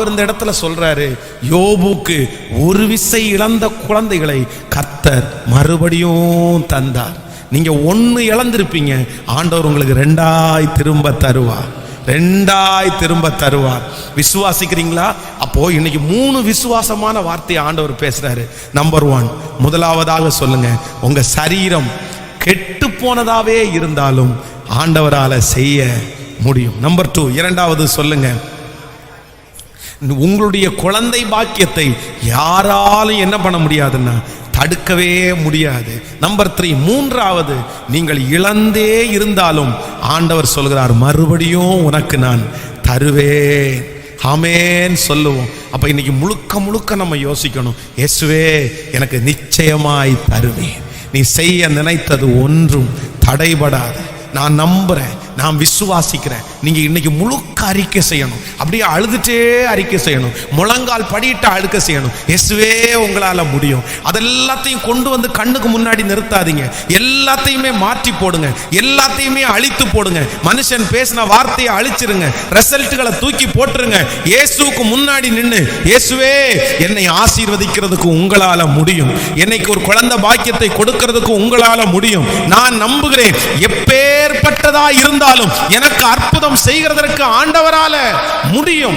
ஆண்டவர் இந்த இடத்துல சொல்றாரு யோபுக்கு ஒரு விசை இழந்த குழந்தைகளை கத்தர் மறுபடியும் தந்தார். நீங்க ஒன்னு இழந்திருப்பீங்க ஆண்டவர் உங்களுக்கு ரெண்டாய் திரும்ப தருவார். ரெண்டாய் திரும்ப தருவார். விசுவாசிக்கிறீங்களா? அப்போ இன்னைக்கு மூணு விசுவாசமான வார்த்தையை ஆண்டவர் பேசுறாரு. நம்பர் ஒன் முதலாவதாக சொல்லுங்க உங்க சரீரம் கெட்டு போனதாவே இருந்தாலும் ஆண்டவரால செய்ய முடியும். நம்பர் டூ இரண்டாவது சொல்லுங்க உங்களுடைய குழந்தை பாக்கியத்தை யாராலும் என்ன பண்ண முடியாதுன்னா தடுக்கவே முடியாது. நம்பர் த்ரீ மூன்றாவது நீங்கள் இழந்தே இருந்தாலும் ஆண்டவர் சொல்கிறார் மறுபடியும் உனக்கு நான் தருவேன். ஆமேன் சொல்லுவோம். அப்போ இன்னைக்கு முழுக்க முழுக்க நம்ம யோசிக்கணும் எஸ்வே எனக்கு நிச்சயமாய் தருவேன். நீ செய்ய நினைத்தது ஒன்றும் தடைபடாது. நான் நம்புறேன். நான் விசுவாசிக்கிறேன். நீங்கள் இன்னைக்கு முழுக்க அறிக்கை செய்யணும். அப்படியே அழுதுட்டே அறிக்கை செய்யணும். முழங்கால் படியிட்டு அழுக்க செய்யணும். எஸ்வே உங்களால் முடியும். அதெல்லாத்தையும் கொண்டு வந்து கண்ணுக்கு முன்னாடி நிறுத்தாதீங்க. எல்லாத்தையுமே மாற்றி போடுங்க. எல்லாத்தையுமே அழித்து போடுங்க. மனுஷன் பேசின வார்த்தையை அழிச்சிருங்க. ரிசல்ட்டுகளை தூக்கி போட்டுருங்க. இயேசுவுக்கு முன்னாடி நின்று இயேசுவே என்னை ஆசீர்வதிக்கிறதுக்கு உங்களால் முடியும். என்னைக்கு ஒரு குழந்தை பாக்கியத்தை கொடுக்கிறதுக்கு உங்களால் முடியும். நான் நம்புகிறேன். இருந்தாலும் எனக்கு அற்புதம் செய்கிறதற்கு ஆண்டவரால முடியும்.